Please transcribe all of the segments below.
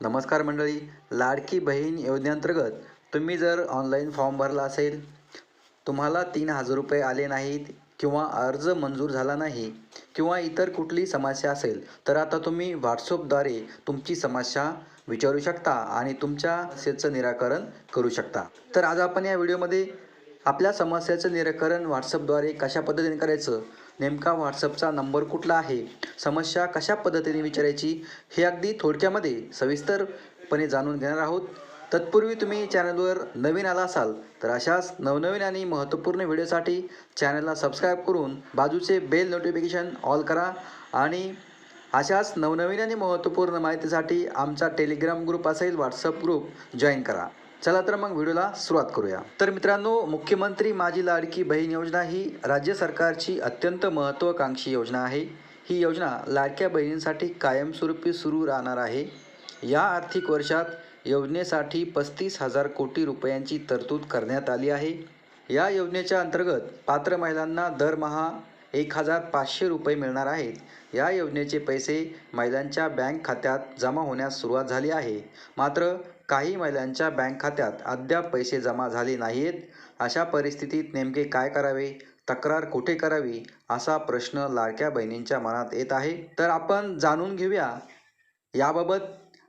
नमस्कार मंडळी लाडकी बहीण योजनेअंतर्गत तुम्ही जर ऑनलाईन फॉर्म भरला असेल तुम्हाला तीन हजार रुपये आले नाहीत किंवा अर्ज मंजूर झाला नाही किंवा इतर कुठली समस्या असेल तर आता तुम्ही व्हॉट्सअपद्वारे तुमची समस्या विचारू शकता आणि तुमच्या समस्येचं निराकरण करू शकता. तर आज आपण या व्हिडिओमध्ये आपल्या समस्याचं निराकरण व्हॉट्सअपद्वारे कशा पद्धतीने करायचं नेमका व्हॉट्सअपचा नंबर कुठला आहे? समस्या कशा पद्धतीने विचारायची? हे अगदी थोडक्यामध्ये सविस्तरपणे जाणून घेणार आहोत. तत्पूर्वी तुम्ही चॅनलवर नवीन आला असाल तर अशाच नवनवीन आणि महत्त्वपूर्ण व्हिडिओसाठी चॅनलला सबस्क्राईब करून बाजूचे बेल नोटिफिकेशन ऑल करा आणि अशाच नवनवीन आणि महत्त्वपूर्ण माहितीसाठी आमचा टेलिग्राम ग्रुप असेल व्हॉट्सअप ग्रुप जॉईन करा. चला तर मग व्हिडिओला सुरुवात करूया. तर मित्रांनो मुख्यमंत्री माझी लाडकी बहीण योजना ही राज्य सरकारची अत्यंत महत्त्वाकांक्षी योजना आहे. ही योजना लाडक्या बहिणींसाठी कायमस्वरूपी सुरू राहणार आहे. या आर्थिक वर्षात योजनेसाठी पस्तीस हजार कोटी रुपयांची तरतूद करण्यात आली आहे. या योजनेच्या अंतर्गत पात्र महिलांना दरमहा एक हजार पाचशे रुपये मिळणार आहेत. या योजनेचे पैसे महिलांच्या बँक खात्यात जमा होण्यास सुरुवात झाली आहे. मात्र काही महिलांच्या बँक खात्यात अद्याप पैसे जमा झाले नाहीयेत. अशा परिस्थितीत नेमके काय करावे? तक्रार कुठे करावी? असा प्रश्न लाडक्या बहिणींच्या मनात येत आहे. तर आपण जाणून घेऊया याबाबत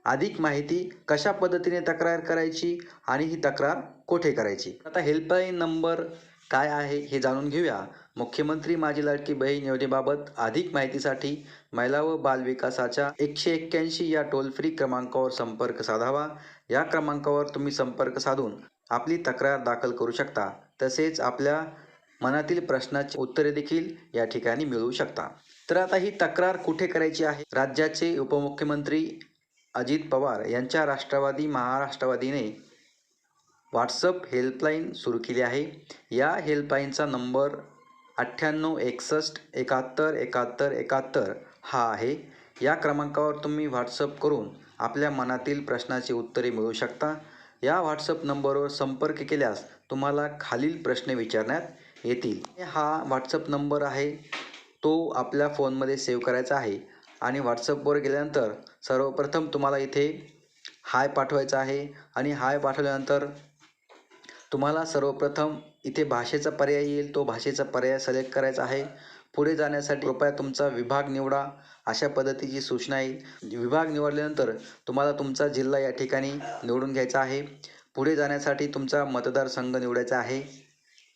अधिक माहिती कशा पद्धतीने तक्रार करायची आणि ही तक्रार कोठे करायची? आता हेल्पलाईन नंबर काय आहे हे जाणून घेऊया. मुख्यमंत्री माझी लाडकी बहीण योजनेबाबत अधिक माहितीसाठी महिला व बालविकासाच्या एकशे एक्क्याऐंशी या टोल फ्री क्रमांकावर संपर्क साधावा. या क्रमांकावर तुम्ही संपर्क साधून आपली तक्रार दाखल करू शकता. तसेच आपल्या मनातील प्रश्नाची उत्तरे देखील या ठिकाणी मिळवू शकता. तर आता ही तक्रार कुठे करायची आहे? राज्याचे उपमुख्यमंत्री अजित पवार यांच्या राष्ट्रवादी महाराष्ट्रवादीने व्हॉट्सअप हेल्पलाईन सुरू केली आहे. या हेल्पलाईनचा नंबर अठ्ठ्याण्णव एकसष्ट एकाहत्तर एकाहत्तर एकाहत्तर हा आहे. या क्रमांकावर तुम्ही व्हॉट्सअप करून आपल्या मनातील प्रश्नाची उत्तरे मिळवू शकता. या व्हॉट्सअप नंबरवर संपर्क केल्यास तुम्हाला खालील प्रश्न विचारण्यात येतील. हा व्हॉट्सअप नंबर आहे. तो आपल्या फोनमध्ये सेव्ह करायचा आहे आणि व्हॉट्सअपवर गेल्यानंतर सर्वप्रथम तुम्हाला इथे हाय पाठवायचा आहे आणि हाय पाठवल्यानंतर तुम्हाला सर्वप्रथम इथे भाषेचा पर्याय येईल. तो भाषेचा पर्याय सिलेक्ट करायचा आहे. पुढे जाण्यासाठी कृपया तुमचा विभाग निवडा अशा पद्धतीची सूचना येईल. विभाग निवडल्यानंतर तुम्हाला तुमचा जिल्हा या ठिकाणी निवडून घ्यायचा आहे. पुढे जाण्यासाठी तुमचा मतदारसंघ निवडायचा आहे.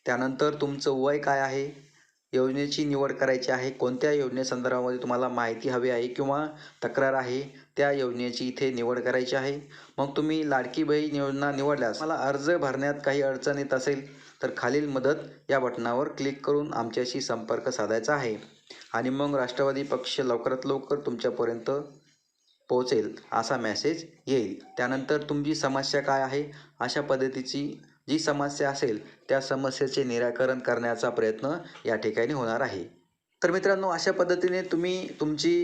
त्यानंतर तुमचं वय काय आहे? योजनेची निवड करायची आहे. कोणत्या योजनेसंदर्भामध्ये तुम्हाला माहिती हवी आहे किंवा तक्रार आहे? त्या योजनेची इथे निवड करायची आहे. मग तुम्ही लाडकी बहीण योजना निवडल्यास मला अर्ज भरण्यात काही अडचण येत असेल तर खालील मदत या बटनावर क्लिक करून आमच्याशी संपर्क साधायचा आहे. आणि मग राष्ट्रवादी पक्ष लवकरात लवकर तुमच्यापर्यंत पोहोचेल असा मेसेज येईल. त्यानंतर तुमची समस्या काय आहे? अशा पद्धतीची जी समस्या असेल त्या समस्येचे निराकरण करण्याचा प्रयत्न या ठिकाणी होणार आहे. तर मित्रांनो अशा पद्धतीने तुम्ही तुमची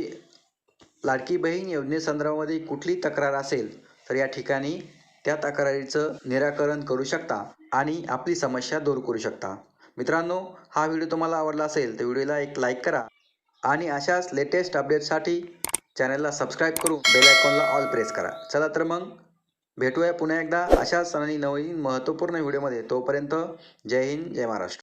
लाडकी बहीण योजनेसंदर्भामध्ये कुठली तक्रार असेल तर या ठिकाणी त्या तक्रारीचं निराकरण करू शकता आणि आपली समस्या दूर करू शकता. मित्रांनो हा व्हिडिओ तुम्हाला आवडला असेल तर व्हिडिओला एक लाईक करा आणि अशाच लेटेस्ट अपडेटसाठी चॅनलला सबस्क्राईब करून बेलायकॉनला ऑल प्रेस करा. चला तर मग भेटूया पुन्हा एकदा अशाच आणि नवीन महत्त्वपूर्ण व्हिडिओमध्ये. तोपर्यंत जय हिंद जय महाराष्ट्र.